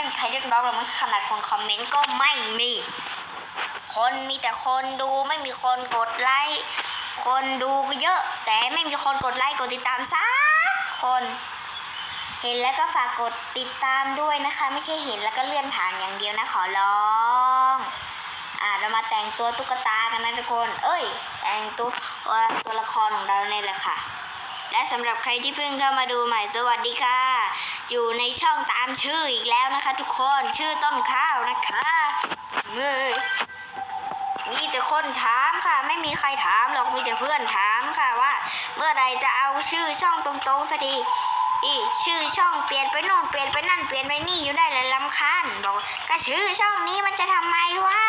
ไม่มีใครเรียกร้องเราไม่ขนาดคนคอมเมนต์ก็ไม่มี คนมีแต่คนดูไม่มีคนกดไลค์คนดูก็เยอะ แต่ไม่มีคนกดไลค์กดติดตามสักคน เห็นแล้วก็ฝากกดติดตามด้วยนะคะ ไม่ใช่เห็นแล้วก็เลื่อนผ่านอย่างเดียวนะขอร้องอ่าเรามาแต่งตัวตุ๊กตากันนะทุกคน เอ้ย แต่งตัวตัวละครของเราเนี่ยแหละค่ะ และสำหรับใครที่เพิ่งเข้ามาดูใหม่สวัสดีค่ะ อยู่ในช่องตามชื่ออีกแล้วนะคะ ทุกคนชื่อต้นข้าวนะคะเมื่อมีแต่คนถามค่ะ ไม่มีใครถามหรอกมีแต่เพื่อนถามค่ะว่า เมื่อไรจะเอาชื่อช่องตรงๆสักทีอีชื่อช่องเปลี่ยนไปโน่นเปลี่ยนไปนั่นเปลี่ยนไปนี่อยู่ได้เลยลำคาญบอกก็ชื่อช่องนี้มันจะทำไมวะ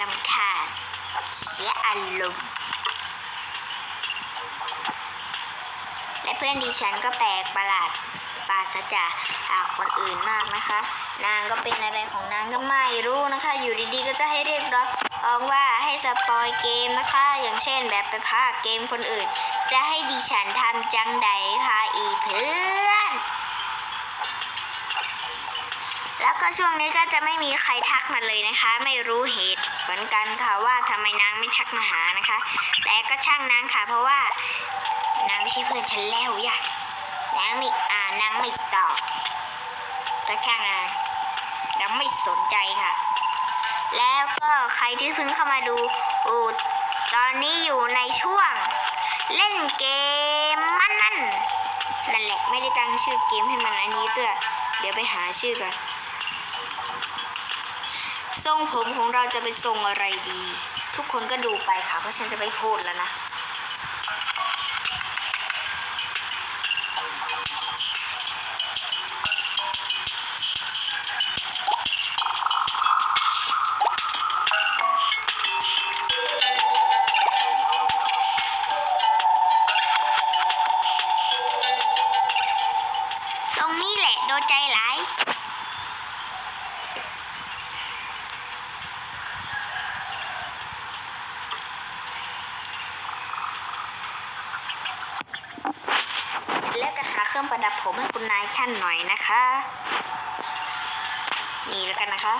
ลำคาญเสียอารมณ์ และ เพื่อนดิฉันก็แปลกประหลาดปราศจากากคนอื่นมากนะคะ นางก็เป็นอะไรของนางก็ไม่รู้นะคะ อยู่ดีๆ ก็จะให้เรียกร้องว่าให้สปอยเกมนะคะ อย่างเช่นแบบไปพากเกมคนอื่น จะให้ดิฉันทำจังใดคะอีเพื่อน แล้วก็ช่วงนี้ก็จะไม่มีใครทักมาเลยนะคะ ไม่รู้เหตุเหมือนกันค่ะว่าทำไมนางไม่ทักมาหานะคะ แต่ก็ช่างนางค่ะเพราะว่า นางไม่ใช่เพื่อนฉันแล้วย่านางไม่อ่านนางไม่ตอบก็ช่างนางนางไม่สนใจค่ะ แล้วก็ใครที่เพิ่งเข้ามาดูอูตอนนี้อยู่ในช่วง เล่นเกมมันนั่นนั่นแหละไม่ได้ตั้งชื่อเกมให้มันอันนี้เตื้อเดี๋ยวไปหาชื่อก่อนทรงผมของเราจะเป็นทรงอะไรดี ทุกคนก็ดูไปค่ะ เพราะฉันจะไม่พูดแล้วนะ เครื่องประดับผมให้คุณนายท่านหน่อยนะคะ นี่แล้วกันนะคะ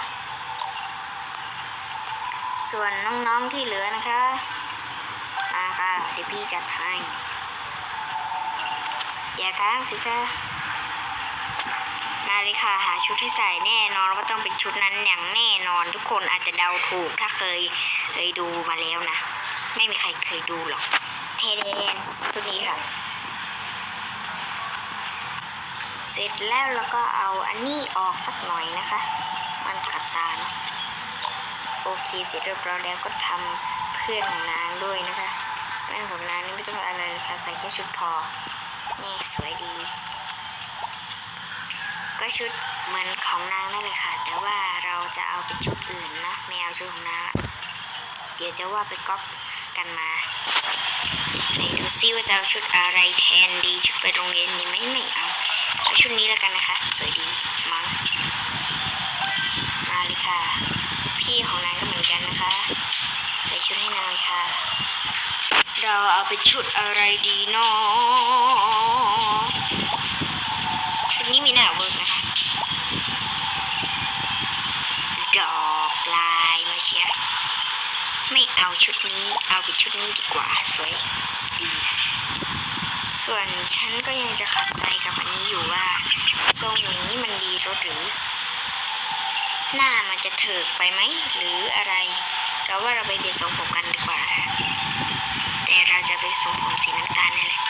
ส่วนน้องๆที่เหลือนะคะมาค่ะเดี๋ยวพี่จัดให้อย่าค้างสิคะมาเลยค่ะหาชุดให้ใส่แน่นอนว่าต้องเป็นชุดนั้นอย่างแน่นอนทุกคนอาจจะเดาถูกถ้าเคยเคยดูมาแล้วนะ ไม่มีใครเคยดูหรอก เทเดนชุดนี้ค่ะ เสร็จแล้วเราก็เอาอันนี้ออกสักหน่อยนะคะ มันขัดตาเนาะโอเคเสร็จเรียบร้อยแล้วก็ทำเพื่อนของนางด้วยนะคะ เพื่อนของนางนี่ไม่ต้องอะไรเลยค่ะใส่แค่ชุดพอ นี่สวยดี ก็ชุดเหมือนของนางนั่นแหละค่ะ แต่ว่าเราจะเอาเป็นชุดอื่นนะไม่เอาชุดของนางเดี๋ยวจะว่าไปก๊อปกันมาไหนดูซิว่าจะเอาชุดอะไรแทนดีชุดไปโรงเรียนดีไหมไม่เอา เอชุดนี้แล้วกันนะคะ สวยดีมั้งมาเลยค่ะ พี่ของนางก็เหมือนกันนะคะ ใส่ชุดให้นางเลยค่ะ เราเอาเป็นชุดอะไรดีเนาะชุดนี้มีหน้าเวิร์กนะคะดอกลายมาเชียร์ไม่เอาชุดนี้ เอาเป็นชุดนี้ดีกว่า สวยดี ส่วนฉันก็ยังจะขัดใจกับอันนี้อยู่ว่า ทรงอย่างนี้มันดีรถหรือ หน้ามันจะเถิกไปไหมหรืออะไร เราว่าเราไปเปลี่ยนทรงผมกันดีกว่านะคะแต่เราจะไปทรงผมสีน้ำตาลนี่นแหละ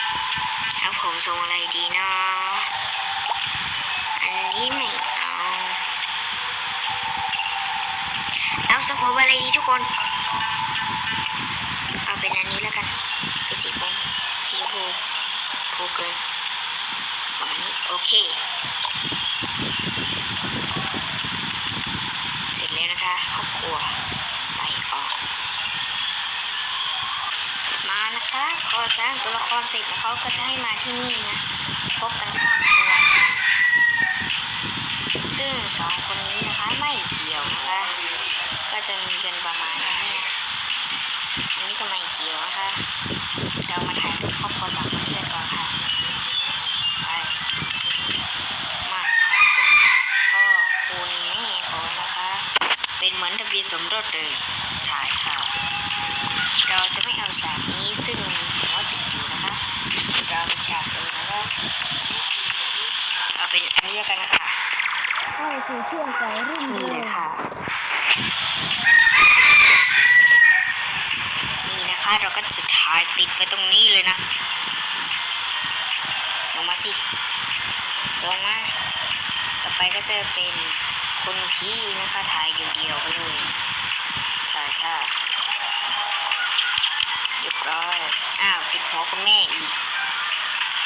แล้วผมทรงอะไรดีเนาะอันนี้ไม่เอาเอาทรงผมอะไรดีทุกคน เอาเป็นอันนี้แล้วกันเป็นสีผมสีชมพู พูเกินประมาณนี้โอเค เสร็จแล้วนะคะครอบครัวไปออก มานะคะพอสร้างตัวละครเสร็จแล้วเขาก็จะให้มาที่นี่นะคบกันข้ามครัวซึ่งสองคนนี้นะคะไม่เกี่ยวนะคะ ก็จะมีกันประมาณนี้ กันมาอีกกี่ร้อคะเรามาถ่ายรูปครอบครัวสามคนนี้กันก่อนค่ะ ไป มาพ่อคุณแม่ก่อนะคะ เป็นเหมือนทะเบียนสมรสเลย ถ่ายค่ะ เราจะไม่เอาฉากนี้ซึ่งมีหัวติดอยู่นะคะ เราเปฉากเองนะคะเอาเป็นอันนี้กันนะคะเข้าสู่ช่วงไก่รุ่นี่เลยค่ะ นี่นะคะเราก็จะถ่ายติดไปตรงนี้เลยนะ ลงมาสิ ลงมา ต่อไปก็จะเป็นคุณพี่นะคะถ่ายเดียวๆไปเลยถ่ายค่ะเรียบร้อยอ้าวติดหัวคุณแม่อีก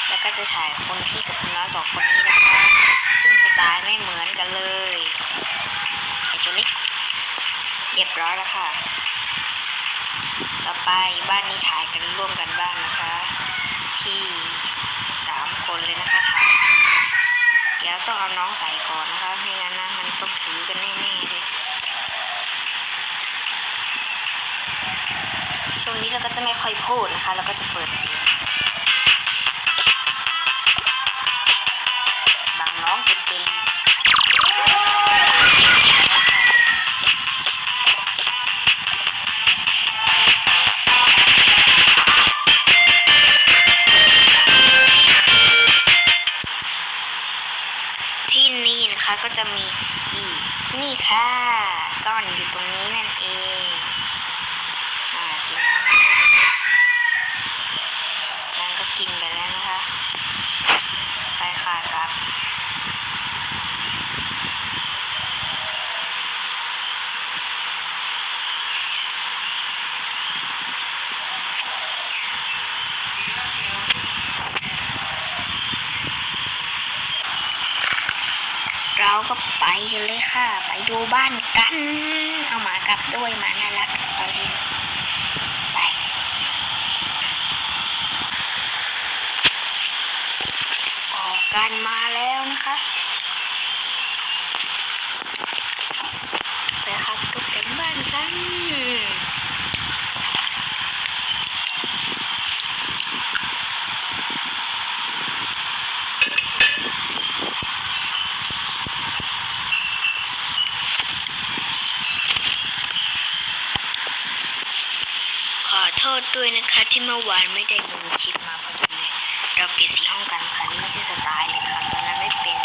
แล้วก็จะถ่ายคนพี่กับคุณน้องสองคนนี้นะคะซึ่งสไตล์ไม่เหมือนกันเลยไอตัวเล็กเรียบร้อยแล้วค่ะ ต่อไปบ้านนี้ถ่ายกันร่วมกันบ้างนะคะ พี่สามคนเลยนะคะถ่ายเดี๋ยวต้องเอาน้องใส่ก่อนนะคะไม่งั้นนะมันต้องถือกันแน่ๆเลยช่วงนี้เราก็จะไม่ค่อยพูดนะคะเราก็จะเปิดเสียงบางน้องเต็มๆ นี่ค่ะ ซ่อนอยู่ตรงนี้นั่นเอง อ่ากินน้ำนั่นก็กินไปแล้วนะคะ ไปค่ะกลับ เรา ก็ไปกันเลยค่ะ ไปดูบ้านกัน เอาหมากลับด้วยหมาน่ารักเราเลี้ยงไป ออกกันมาแล้วนะคะไปครับตกแต่งบ้านกัน โทษด้วยนะคะที่เมื่อวานไม่ได้ลงคลิปมาพอดีเลยเราเปลี่ยนสีห้องกันค่ะนี่ไม่ใช่สไตล์เลยค่ะตอนนั้นไม่เป็น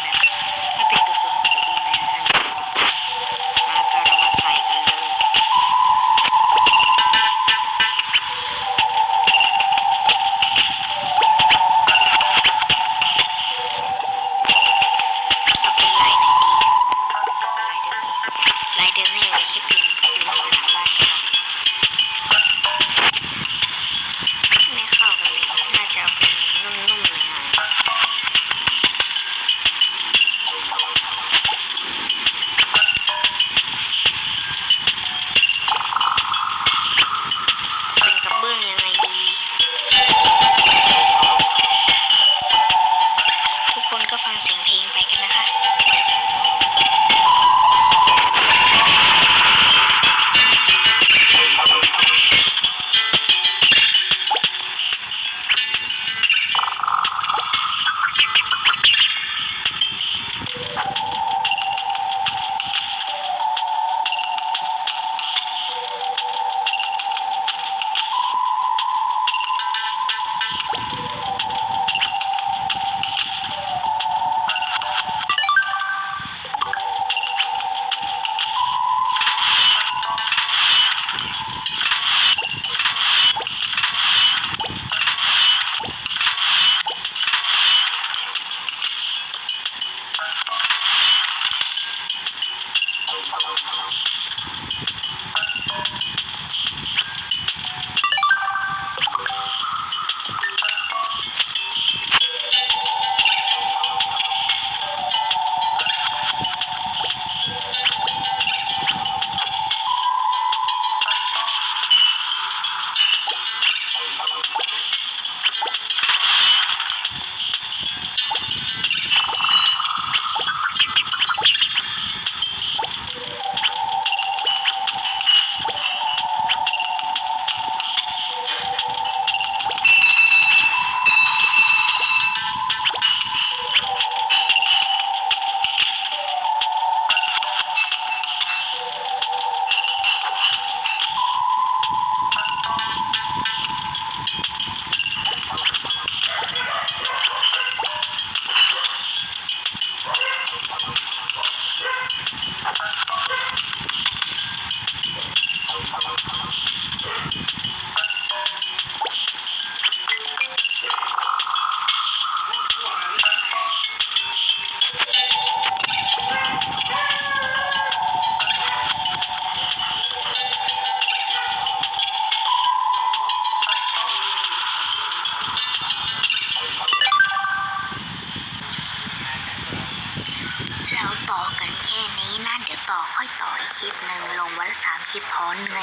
อนไง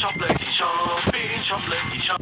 ชอบเลยที่ชอบปีชอบเลยที่ชอบ